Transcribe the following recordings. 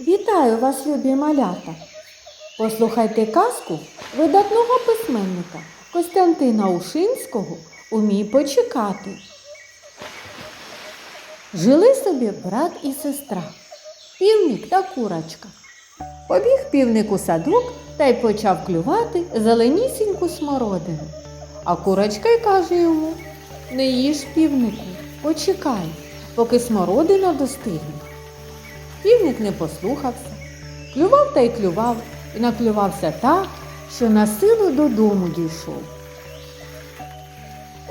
Вітаю вас, любі малята! Послухайте казку видатного письменника Костянтина Ушинського Умій почекати. Жили собі брат і сестра, півник та курочка. Побіг півник у садок та й почав клювати зеленісіньку смородину. А курочка й каже йому Не їж півнику, почекай, поки смородина достигне. Півник не послухався, клював та й клював, і наклювався так, що на силу додому дійшов.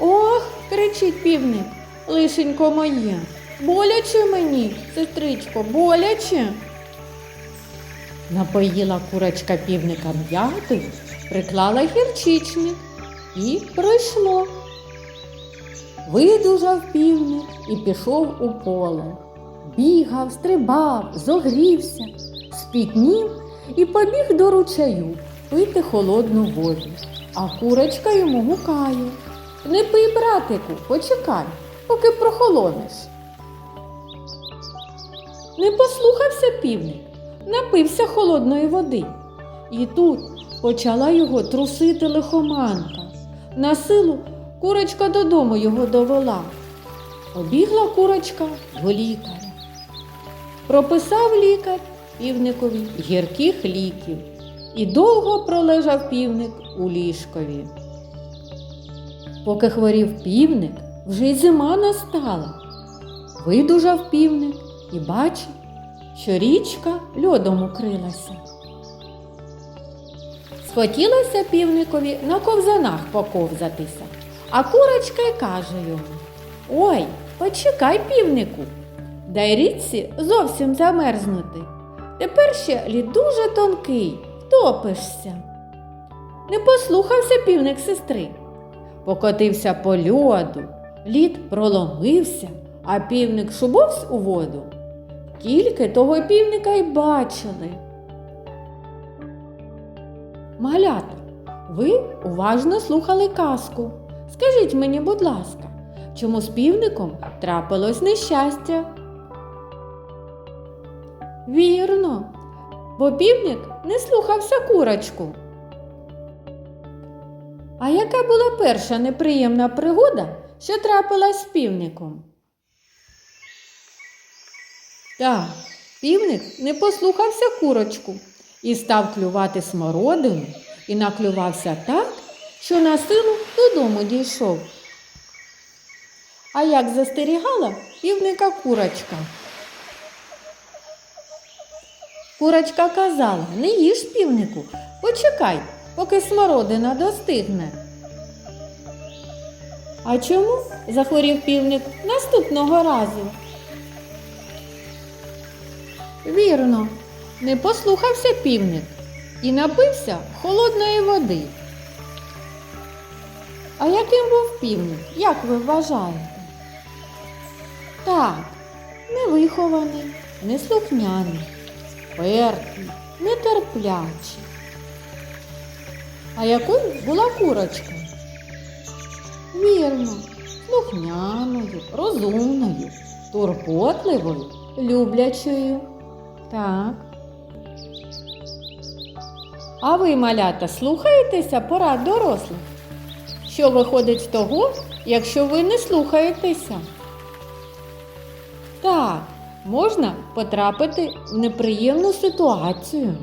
Ох, кричить півник, лишенько моє, боляче мені, сестричко, боляче. Напоїла курочка півника м'яти, приклала гірчичник і пройшло. Видужав півник і пішов у поле. Бігав, стрибав, зогрівся, спітнів і побіг до ручаю пити холодну воду. А курочка йому гукає. Не пий, братику, почекай, поки прохолонеш. Не послухався півник, напився холодної води. І тут почала його трусити лихоманка. На силу курочка додому його довела. Побігла курочка до лікаря. Прописав лікар півникові гірких ліків. І довго пролежав півник у ліжкові. Поки хворів півник, вже й зима настала. Видужав півник і бачив, що річка льодом укрилася. Схотілося півникові на ковзанах поковзатися, а курочка й каже йому Ой, почекай, півнику, дай річці зовсім замерзнути. Тепер ще лід дуже тонкий, втопишся. Не послухався півник сестри. Покотився по льоду, лід проломився, а півник шубовсь у воду. Тільки того півника й бачили. Малята, ви уважно слухали казку. Скажіть мені, будь ласка, чому з півником трапилось нещастя? Вірно, бо півник не слухався курочку. А яка була перша неприємна пригода, що трапилась з півником? Так, півник не послухався курочку і став клювати смородину і наклювався так, що на силу додому дійшов. А як застерігала півника курочка? Курочка казала, не їж півнику, почекай, поки смородина достигне. А чому захворів півник наступного разу? Вірно, не послухався півник і напився холодної води. А яким був півник, як ви вважаєте? Так, невихований, неслухняний, пертий, нетерплячий. А якою була курочка? Вірно, слухняною, розумною, турботливою, люблячою. Так. А ви, малята, слухаєтеся порад дорослих? Що виходить з того, якщо ви не слухаєтеся? Так, можна потрапити в неприємну ситуацію.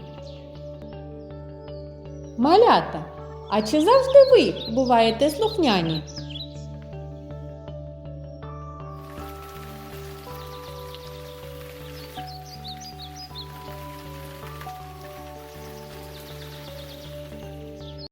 Малята, а чи завжди ви буваєте слухняні?